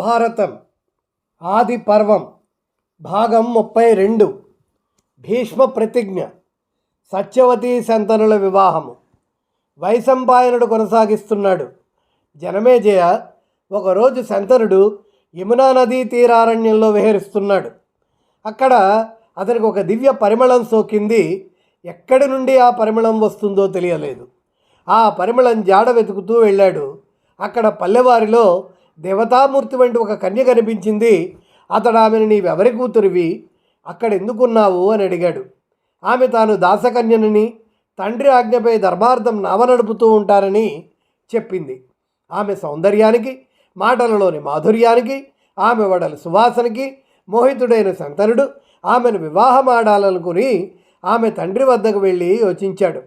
భారతం ఆది పర్వం భాగం ముప్పై రెండు భీష్మ ప్రతిజ్ఞ సత్యవతీ సంతనుల వివాహము. వైశంపాయనుడు కొనసాగిస్తున్నాడు. జనమేజయ ఒకరోజు శంతనుడు యమునా నదీ తీరారణ్యంలో విహరిస్తున్నాడు. అక్కడ అతనికి ఒక దివ్య పరిమళం సోకింది. ఎక్కడి నుండి ఆ పరిమళం వస్తుందో తెలియలేదు. ఆ పరిమళం జాడ వెతుకుతూ వెళ్ళాడు. అక్కడ పల్లెవారిలో దేవతామూర్తి వంటి ఒక కన్య కనిపించింది. అతడు ఆమెను నీవెవరి కూతురివి? అక్కడ ఎందుకున్నావు? అని అడిగాడు. ఆమె తాను దాసకన్యనని తండ్రి ఆజ్ఞపై ధర్మార్థం నావ నడుపుతూ ఉంటారని చెప్పింది. ఆమె సౌందర్యానికి మాటలలోని మాధుర్యానికి ఆమె వడల సువాసనకి మోహితుడైన శంతనుడు ఆమెను వివాహమాడాలనుకుని ఆమె తండ్రి వద్దకు వెళ్ళి యోచించాడు.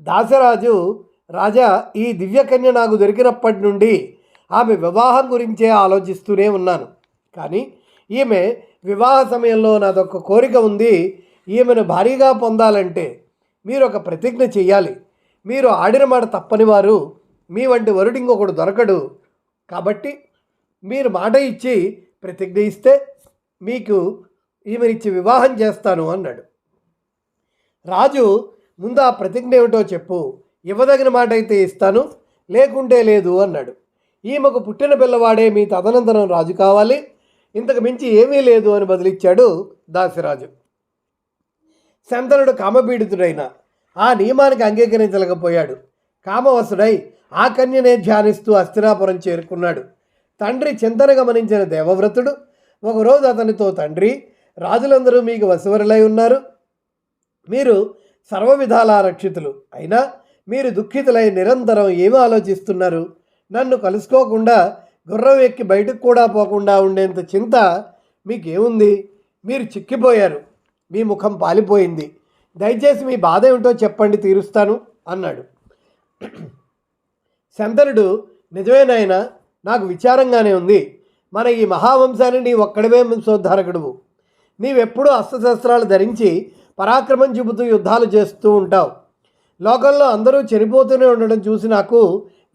దాసరాజు రాజా ఈ దివ్యకన్య నాకు దొరికినప్పటి నుండి ఆమె వివాహం గురించే ఆలోచిస్తూనే ఉన్నాను. కానీ ఈమె వివాహ సమయంలో నాదొక కోరిక ఉంది. ఈమెను భారీగా పొందాలంటే మీరు ఒక ప్రతిజ్ఞ చెయ్యాలి. మీరు ఆడిన మాట తప్పని వారు మీ వంటి వరుడు ఇంకొకడు దొరకడు. కాబట్టి మీరు మాట ఇచ్చి ప్రతిజ్ఞ ఇస్తే మీకు ఈమెనిచ్చి వివాహం చేస్తాను అన్నాడు. రాజు ముందు ఆ ప్రతిజ్ఞ ఏమిటో చెప్పు. ఇవ్వదగిన మాట అయితే ఇస్తాను. లేకుంటే లేదు అన్నాడు. ఈమెకు పుట్టిన పిల్లవాడే మీ తదనంతరం రాజు కావాలి. ఇంతకు మించి ఏమీ లేదు అని బదిలిచ్చాడు దాసిరాజు. శంతనుడు కామపీడితుడైన ఆ నియమానికి అంగీకరించలేకపోయాడు. కామవసుడై ఆ కన్యనే ధ్యానిస్తూ అస్థిరాపురం చేరుకున్నాడు. తండ్రి చింతన గమనించిన దేవవ్రతుడు ఒకరోజు అతనితో తండ్రి రాజులందరూ మీకు వసవరులై ఉన్నారు. మీరు సర్వ విధాల రక్షితులు. అయినా మీరు దుఃఖితులై నిరంతరం ఏమి ఆలోచిస్తున్నారు? నన్ను కలుసుకోకుండా గుర్రం ఎక్కి బయటకు కూడా పోకుండా ఉండేంత చింత మీకేముంది? మీరు చిక్కిపోయారు. మీ ముఖం పాలిపోయింది. దయచేసి మీ బాధ ఏమిటో చెప్పండి తీరుస్తాను అన్నాడు. శంతనుడు నిజమేనాయన నాకు విచారంగానే ఉంది. మన ఈ మహావంశాన్ని నీ ఒక్కడవే వంశోద్ధారకుడువు నీవెప్పుడూ అస్త్రశస్త్రాలు ధరించి పరాక్రమం చూపుతూ యుద్ధాలు చేస్తూ ఉంటావు. లోకంలో అందరూ చనిపోతూనే ఉండడం చూసి నాకు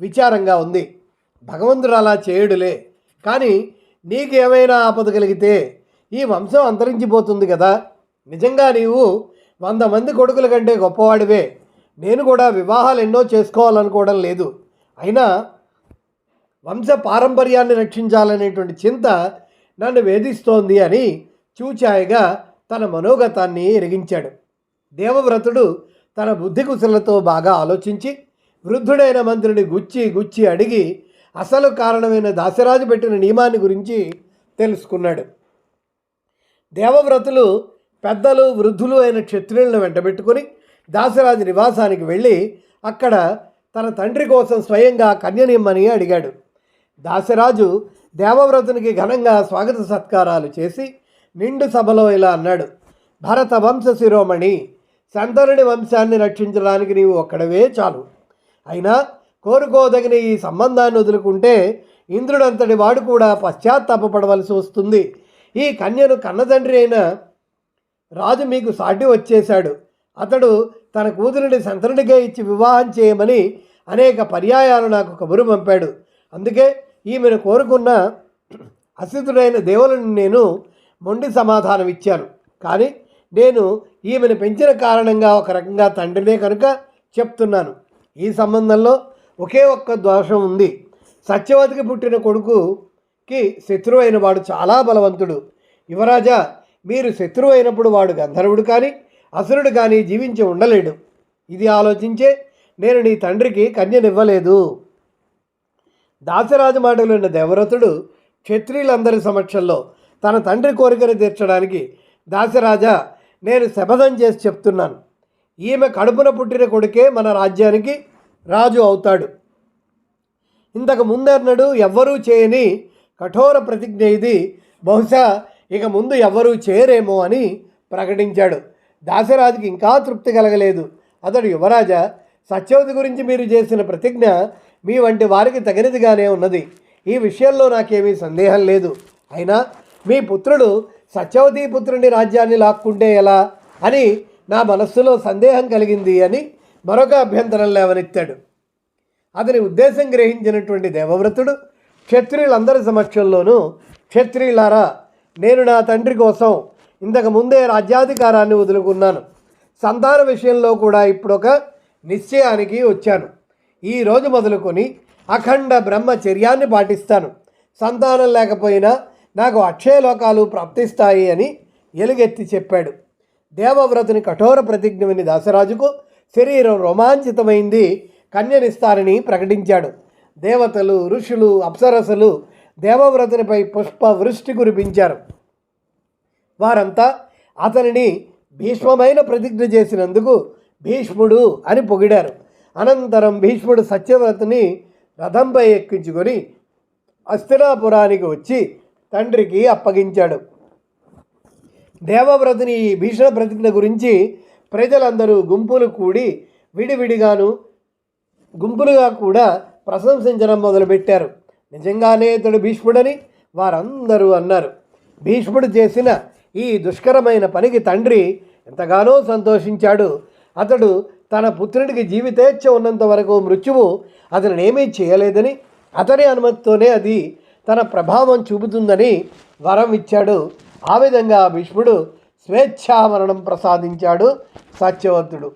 విచారంగా ఉంది. భగవంతుడు అలా చేయుడులే. కానీ నీకేమైనా ఆపద కలిగితే ఈ వంశం అంతరించిపోతుంది కదా. నిజంగా నీవు వంద మంది కొడుకుల కంటే గొప్పవాడివే. నేను కూడా వివాహాలు ఎన్నో చేసుకోవాలనుకోవడం లేదు. అయినా వంశ పారంపర్యాన్ని రక్షించాలనేటువంటి చింత నన్ను వేధిస్తోంది అని చూచాయిగా తన మనోగతాన్ని ఎరిగించాడు. దేవవ్రతుడు తన బుద్ధి కుశలతో బాగా ఆలోచించి వృద్ధుడైన మంత్రిని గుచ్చి గుచ్చి అడిగి అసలు కారణమైన దాసరాజు పెట్టిన నియమాన్ని గురించి తెలుసుకున్నాడు. దేవవ్రతులు పెద్దలు వృద్ధులు అయిన క్షత్రియులను వెంటబెట్టుకుని దాసరాజు నివాసానికి వెళ్ళి అక్కడ తన తండ్రి కోసం స్వయంగా కన్యనిమ్మని అడిగాడు. దాసరాజు దేవవ్రతునికి ఘనంగా స్వాగత సత్కారాలు చేసి నిండు సభలో ఇలా అన్నాడు. భరత వంశ శిరోమణి సంతనుడి వంశాన్ని రక్షించడానికి నీవు ఒక్కడవే చాలు. అయినా కోరుకోదగిన ఈ సంబంధాన్ని వదులుకుంటే ఇంద్రుడంతటి వాడు కూడా పశ్చాత్తాపడవలసి వస్తుంది. ఈ కన్యను కన్నతండ్రి అయిన రాజు మీకు సాటి వచ్చేశాడు. అతడు తన కూతురిని సంతనుడిగా ఇచ్చి వివాహం చేయమని అనేక పర్యాయాలు నాకు కబురు పంపాడు. అందుకే ఈమెను కోరుకున్న అసితుడైన దేవులను నేను మొండి సమాధానం ఇచ్చాను. కానీ నేను ఈమెను పెంచిన కారణంగా ఒక రకంగా తండ్రినే కనుక చెప్తున్నాను. ఈ సంబంధంలో ఒకే ఒక్క దోషం ఉంది. సత్యవతికి పుట్టిన కొడుకుకి శత్రువు అయిన వాడు చాలా బలవంతుడు. యువరాజా మీరు శత్రువు అయినప్పుడు వాడు గంధర్వుడు కానీ అసురుడు కానీ జీవించి ఉండలేడు. ఇది ఆలోచించే నేను నీ తండ్రికి కన్యనివ్వలేదు. దాసరాజు మాటలు విన్న దేవరథుడు క్షత్రియులందరి సమక్షంలో తన తండ్రి కోరికను తీర్చడానికి దాసరాజా నేను శపథం చేసి చెప్తున్నాను. ఈమె కడుపున పుట్టిన కొడుకే మన రాజ్యానికి రాజు అవుతాడు. ఇంతకు ముందన్నడు ఎవ్వరూ చేయని కఠోర ప్రతిజ్ఞ ఇది. బహుశా ఇక ముందు ఎవ్వరూ చేయరేమో అని ప్రకటించాడు. దాసరాజుకి ఇంకా తృప్తి కలగలేదు. అతడు యువరాజ సత్యవతి గురించి మీరు చేసిన ప్రతిజ్ఞ మీ వంటి వారికి తగినదిగానే ఉన్నది. ఈ విషయంలో నాకేమీ సందేహం లేదు. అయినా మీ పుత్రుడు సత్యవతి పుత్రుని రాజ్యాన్ని లాక్కుంటే ఎలా అని నా మనస్సులో సందేహం కలిగింది అని మరొక అభ్యంతరం లేవనెత్తాడు. అతని ఉద్దేశం గ్రహించినటువంటి దేవవ్రతుడు క్షత్రియులందరి సమక్షంలోనూ క్షత్రియులారా నేను నా తండ్రి కోసం ఇంతకు ముందే రాజ్యాధికారాన్ని వదులుకున్నాను. సంతాన విషయంలో కూడా ఇప్పుడొక నిశ్చయానికి వచ్చాను. ఈ రోజు మొదలుకొని అఖండ బ్రహ్మచర్యాన్ని పాటిస్తాను. సంతానం లేకపోయినా నాకు అక్షయలోకాలు ప్రాప్తిస్తాయి అని ఎలుగెత్తి చెప్పాడు. దేవవ్రతుని కఠోర ప్రతిజ్ఞ విని దాసరాజుకు శరీరం రోమాంచితమైంది. కన్యనిస్తారని ప్రకటించాడు. దేవతలు ఋషులు అప్సరసలు దేవవ్రతునిపై పుష్ప వృష్టి కురిపించారు. వారంతా అతనిని భీష్మమైన ప్రతిజ్ఞ చేసినందుకు భీష్ముడు అని పొగిడారు. అనంతరం భీష్ముడు సత్యవ్రతుని రథంపై ఎక్కించుకొని అస్థిరాపురానికి వచ్చి తండ్రికి అప్పగించాడు. దేవవ్రతుని ఈ భీషణ ప్రతిజ్ఞ గురించి ప్రజలందరూ గుంపులు కూడి విడివిడిగాను గుంపులుగా కూడా ప్రశంసించడం మొదలుపెట్టారు. నిజంగానే ఇతడు భీష్ముడని వారందరూ అన్నారు. భీష్ముడు చేసిన ఈ దుష్కరమైన పనికి తండ్రి ఎంతగానో సంతోషించాడు. అతడు తన పుత్రుడికి జీవితేచ్ఛ ఉన్నంత వరకు మృత్యువు అతను ఏమీ చేయలేదని అతని అనుమతితోనే అది తన ప్రభావం చూపుతుందని వరం ఇచ్చాడు. ఆ విధంగా భీష్ముడు స్వేచ్ఛామరణం ప్రసాదించాడు సత్యవంతుడు.